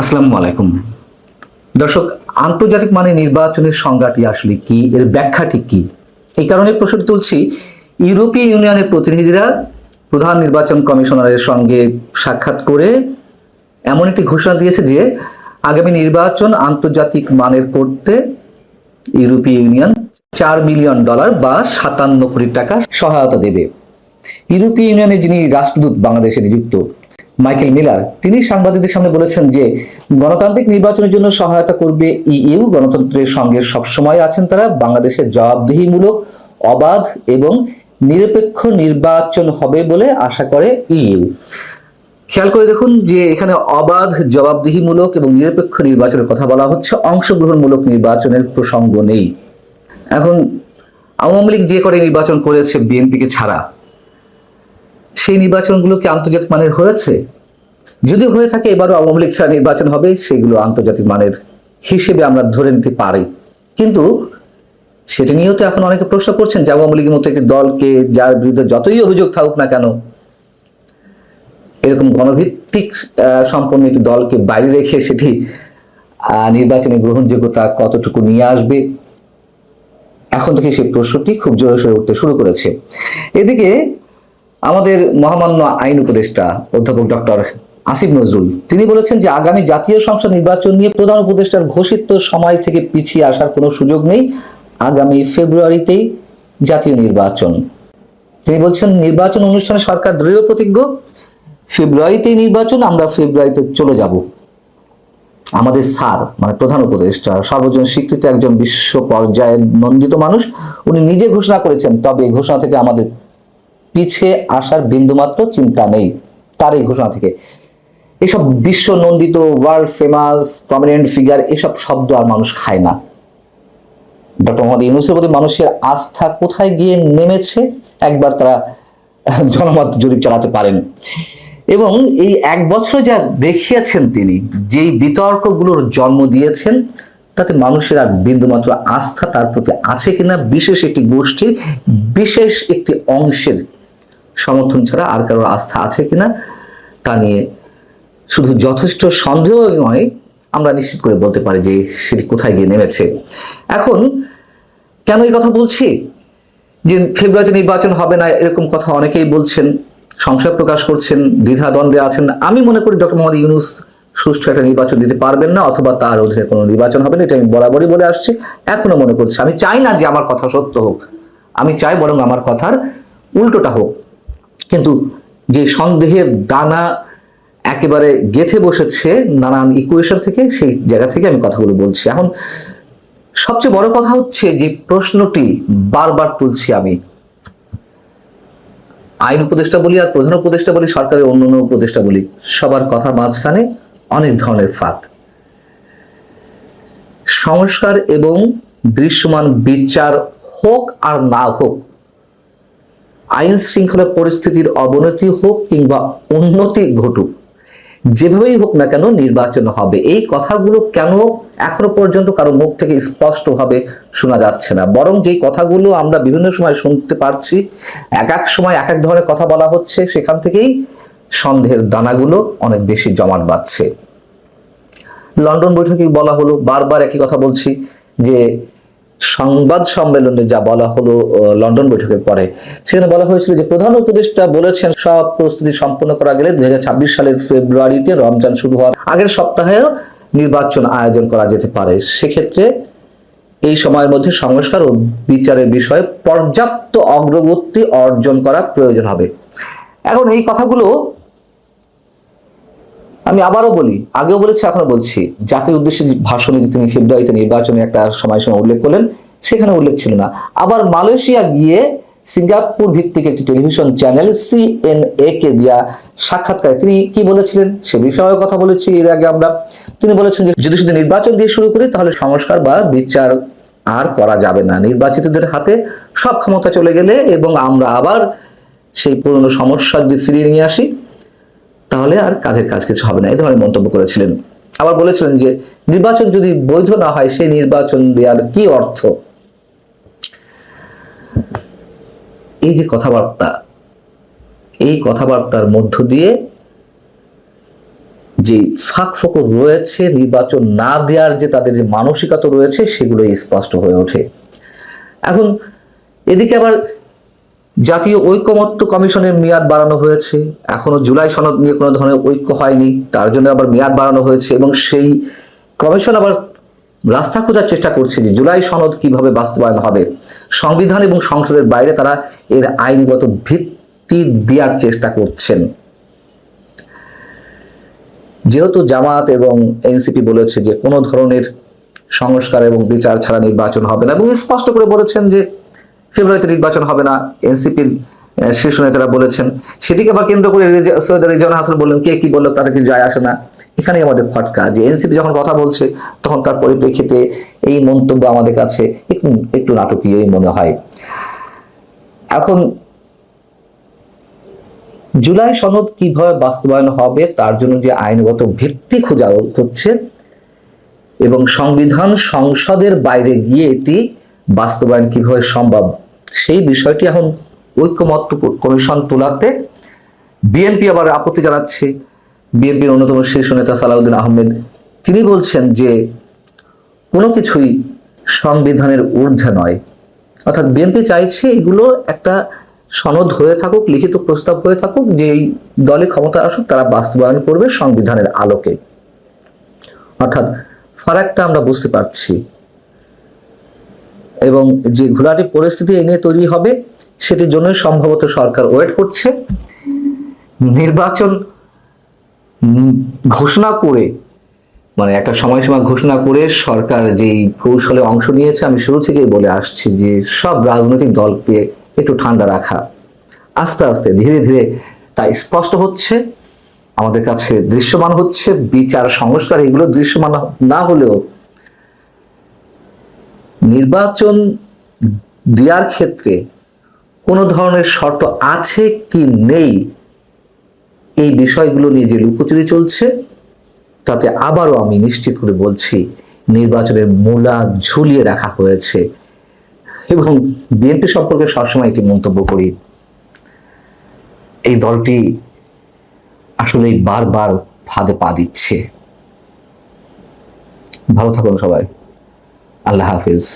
আসসালামু আলাইকুম। দর্শক, আন্তর্জাতিক মানে নির্বাচনের সংজ্ঞাটি আসলে কি? এর ব্যাখ্যাটি কি? এই কারণে প্রশ্ন তুলছি, ইউরোপীয় ইউনিয়নের প্রতিনিধিরা প্রধান নির্বাচন কমিশনারের সঙ্গে সাক্ষাৎ করে এমন একটি ঘোষণা দিয়েছে যে, আগামী নির্বাচন আন্তর্জাতিক মানের করতে ইউরোপীয় ইউনিয়ন চার মিলিয়ন ডলার বা সাতান্ন কোটি টাকা সহায়তা দেবে। ইউরোপীয় ইউনিয়নের যিনি রাষ্ট্রদূত বাংলাদেশে নিযুক্ত মাইকেল মিলার। তিনি সাংবাদিকদের সামনে বলেছেন যে, গণতান্ত্রিক নির্বাচনের জন্য সহায়তা করবে ইইউ। গণতন্ত্রের সঙ্গে সবসময় আছেন তারা। বাংলাদেশের জবাবদিহিমূলক, অবাধ এবং নিরপেক্ষ নির্বাচন হবে বলে আশা করে ইইউ। খেয়াল করে দেখুন যে, এখানে অবাধ, জবাবদিহিমূলক এবং নিরপেক্ষ নির্বাচনের কথা বলা হচ্ছে। অংশগ্রহণমূলক নির্বাচনের প্রসঙ্গ নেই। এখন আওয়ামী লীগ যে করে নির্বাচন করেছে বিএনপিকে ছাড়া সেই নির্বাচনগুলো কি আন্তর্জাতিক মানের হয়েছে? যদি হয়ে থাকে, এবারও আওয়ামী লীগ ছাড়া নির্বাচন হবে, সেগুলো আন্তর্জাতিক মানের হিসেবে আমরা ধরে নিতে পারি। কিন্তু সেটা নিয়েও তো এখন অনেকে প্রশ্ন করছেন যে আওয়ামী লীগের মতো একটি দলকে যার বিরুদ্ধে যতই অভিযোগ থাকুক না কেন, এরকম গণভিত্তিক সম্পন্ন একটি দলকে বাইরে রেখে সেটি নির্বাচনে গ্রহণযোগ্যতা কতটুকু নিয়ে আসবে? এখন থেকে সেই প্রশ্নটি খুব জোরে সোরে উঠতে শুরু করেছে। এদিকে আমাদের মহামান্য আইন উপদেষ্টা অধ্যাপক ডক্টর আসিফ নজরুল, তিনি বলেছেন যে আগামী জাতীয় সংসদ নির্বাচন নিয়ে প্রধান উপদেষ্টার ঘোষিত সময় থেকে পিছিয়ে আসার কোনো সুযোগ নেই। আগামী ফেব্রুয়ারিতেই জাতীয় নির্বাচন। তিনি বলছেন, নির্বাচন অনুষ্ঠানে সরকার দৃঢ় প্রতিজ্ঞ। ফেব্রুয়ারিতেই নির্বাচন, আমরা ফেব্রুয়ারিতে চলে যাব। আমাদের স্যার মানে প্রধান উপদেষ্টা, সর্বজন স্বীকৃত একজন বিশ্ব পর্যায়ে নন্দিত মানুষ, উনি নিজে ঘোষণা করেছেন, তবে এই ঘোষণা থেকে আমাদের পিছিয়ে আসার বিন্দুমাত্র চিন্তা নেই তার এই ঘোষণা থেকে। এসব বিশ্ব নন্দিত ওয়ার্ল্ড ফেমাস প্রমিনেন্ট ফিগার এসব শব্দ আর মানুষ খায় না। ডক্টর মোহাম্মদ ইউনুসের প্রতি মানুষের আস্থা কোথায় গিয়ে নেমেছে, একবার তারা জনমত জরিপ চালাতে পারেন। এবং এই এক বছরে যা দেখিয়েছেন তিনি, যেই বিতর্কগুলোর জন্ম দিয়েছেন, তাতে মানুষের আর বিন্দুমাত্র আস্থা তার প্রতি আছে কিনা, বিশেষ একটি গোষ্ঠীর, বিশেষ একটি অংশের সমর্থন ছাড়া আর কারোর আস্থা আছে কিনা তা নিয়ে শুধু যথেষ্ট সন্দেহ নয়, আমরা নিশ্চিত করে বলতে পারি যে সেটি কোথায় গিয়ে নেমেছে। এখন কেন এই কথা বলছি? যে ফেব্রুয়ারিতে নির্বাচন হবে না, এরকম কথা অনেকেই বলছেন, সংশয় প্রকাশ করছেন দ্বিধা দ্বন্দ্বে আছেন। আমি মনে করি ডক্টর মোহাম্মদ ইউনুস সুষ্ঠু একটা নির্বাচন দিতে পারবেন না, অথবা তার অধীনে কোনো নির্বাচন হবে না, এটা আমি বরাবরই বলে আসছি। এখনও মনে করছি, আমি চাই না যে আমার কথা সত্য হোক। আমি চাই বরং আমার কথার উল্টোটা হোক। কিন্তু যে সন্দেহের দানা একেবারে গেথে বসেছে নানান ইকুয়েশন থেকে, সেই জায়গা থেকে আমি কথাগুলো বলছি। এখন সবচেয়ে বড় কথা হচ্ছে যে প্রশ্নটি বারবার তুলছি আমি। আইন উপদেষ্টা বলি আর প্রধান উপদেষ্টা বলি, সরকারের অন্য অন্য উপদেষ্টা বলি, সবার কথার মাঝখানে অনেক ধরনের ফাঁক। সংস্কার এবং দৃশ্যমান বিচার হোক আর না হোক আইন শৃঙ্খলা পরিস্থিতির অবনতি হোক কিংবা উন্নতি ঘটুক, যেভাবেই হোক না কেন নির্বাচন হবে। এই কথাগুলো কেন এখনও পর্যন্ত কারও মুখ থেকে স্পষ্টভাবে শোনা যাচ্ছে না। বরং যেই কথাগুলো আমরা বিভিন্ন সময় শুনতে পারছি, এক এক সময় এক এক ধরনের কথা বলা হচ্ছে, সেখান থেকেই সন্দেহের দানাগুলো অনেক বেশি জমাট বাঁধছে। লন্ডন বৈঠকে বলা হলো, বারবার একই কথা বলছি যে সংবাদ সম্মেলনে যা বলা হলো লন্ডন বৈঠকের পরে। সেখানে বলা হয়েছিল যে প্রধান উপদেষ্টা বলেছেন, সব প্রস্তুতি সম্পন্ন করা গেলে দুই সালের ফেব্রুয়ারিতে রমজান শুরু হওয়ার আগের সপ্তাহেও নির্বাচন আয়োজন করা যেতে পারে। সেক্ষেত্রে এই সময়ের মধ্যে সংস্কার ও বিচারের বিষয়ে পর্যাপ্ত অগ্রগতি অর্জন করা প্রয়োজন হবে। এখন এই কথাগুলো আমি আবারও বলি, আগেও বলেছি, এখনও বলছি, জাতির উদ্দেশ্যে ভাষণে যে তিনি ফেব্রুয়ারিতে নির্বাচনে একটা সময় সময় উল্লেখ করলেন, সেখানে উল্লেখ ছিল না। আবার মালয়েশিয়া গিয়ে সিঙ্গাপুর ভিত্তিক একটি টেলিভিশন চ্যানেল সি সিএনএ কে দেওয়া সাক্ষাৎকারে তিনি কি বলেছিলেন? সে বিষয়ে কথা বলেছি এর আগে আমরা। তিনি বলেছেন যে, যদি শুধু নির্বাচন দিয়ে শুরু করি, তাহলে সংস্কার বা বিচার আর করা যাবে না। নির্বাচিতদের হাতে সব ক্ষমতা চলে গেলে এবং আমরা আবার সেই পুরনো সমস্যা ফিরিয়ে নিয়ে আসি। তাহলে আর কাজের কাজ কিছু হবে না। এই ধরনের মন্তব্য করেছিলেন। আবার বলেছিলেন যে, নির্বাচন যদি বৈধ না হয়, সেই নির্বাচন দেওয়ার কি অর্থ? এই যে কথাবার্তা, এই কথাবার্তার মধ্য দিয়ে যে ফাঁক ফোকর রয়েছে, নির্বাচন না দেওয়ার যে তাদের যে মানসিকতা রয়েছে, সেগুলোই স্পষ্ট হয়ে ওঠে। এখন এদিকে আবার জাতীয় ঐক্যমত্য কমিশনের মেয়াদ বাড়ানো হয়েছে। এখনও জুলাই সনদ নিয়ে কোনো ধরনের ঐক্য হয়নি। তার জন্য আবার মেয়াদ বাড়ানো হয়েছে এবং সেই কমিশন আবার রাস্তা খোঁজার চেষ্টা করছে যে জুলাই সনদ কীভাবে বাস্তবায়ন হবে। সংবিধান এবং সংসদের বাইরে তারা এর আইনগত ভিত্তি দেওয়ার চেষ্টা করছেন। যেহেতু জামাত এবং এনসিপি বলেছে যে কোনো ধরনের সংস্কার এবং বিচার ছাড়া নির্বাচন হবে না এবং স্পষ্ট করে বলেছেন যে ফেব্রুয়ারিতে নির্বাচন হবে না, এনসিপির শীর্ষ নেতারা বলেছেন। সেটিকে আবার কেন্দ্র করে সৈয়দ রিজন হাসান বললেন, কে কি বলল তাতে কি যায় আসে না? এখানেই আমাদের খটকা যে এনসিপি যখন কথা বলছে, তখন তার পরিপ্রেক্ষিতে এই মন্তব্য আমাদের কাছে একটু একটু নাটকীয়ই মনে হয়। এখন, জুলাই সনদ কীভাবে বাস্তবায়ন হবে, তার জন্য যে আইনগত ভিত্তি খোঁজা হচ্ছে এবং সংবিধান সংসদের বাইরে গিয়ে এটি বাস্তবায়ন কীভাবে সম্ভব? সেই বিষয়টি এখন ঐক্যমত্য কমিশন তোলাতে বিএনপি আবার আপত্তি জানাচ্ছে। বিএনপির অন্যতম শীর্ষ নেতা সালাউদ্দিন আহমেদ, তিনি বলছেন যে কোনো কিছুই সংবিধানের ঊর্ধ্বে নয়। অর্থাৎ বিএনপি চাইছে এগুলো একটা সনদ হয়ে থাকুক, লিখিত প্রস্তাব হয়ে থাকুক, যে এই দলে ক্ষমতা আসুক, তারা বাস্তবায়ন করবে সংবিধানের আলোকে। অর্থাৎ ফারাকটা আমরা বুঝতে পারছি। এবং যে ঘোলাটি পরিস্থিতি এ নিয়ে তৈরি হবে, সেটির জন্যই সম্ভবত সরকার ওয়েট করছে। নির্বাচন ঘোষণা করে মানে একটা সময়সীমা ঘোষণা করে সরকার যেই কৌশলে অংশ নিয়েছে, আমি শুরু থেকেই বলে আসছি যে সব রাজনৈতিক দলকে একটু ঠান্ডা রাখা। আস্তে আস্তে, ধীরে ধীরে তা স্পষ্ট হচ্ছে, আমাদের কাছে দৃশ্যমান হচ্ছে, বিচার সংস্কার এগুলো দৃশ্যমান না হলেও নির্বাচন দেওয়ার ক্ষেত্রে কোনো ধরনের শর্ত আছে কি নেই? এই বিষয়গুলো নিয়ে যে লুকোচুরি চলছে, তাতে আবারও আমি নিশ্চিত করে বলছি, নির্বাচনের মূলা ঝুলিয়ে রাখা হয়েছে। এবং বিএনপি সম্পর্কে সবসময় একটি মন্তব্য করি, এই দলটি আসলে বারবার ফাঁদে পা দিচ্ছে। ভালো থাকুন সবাই। আল্লাহ হাফিজ।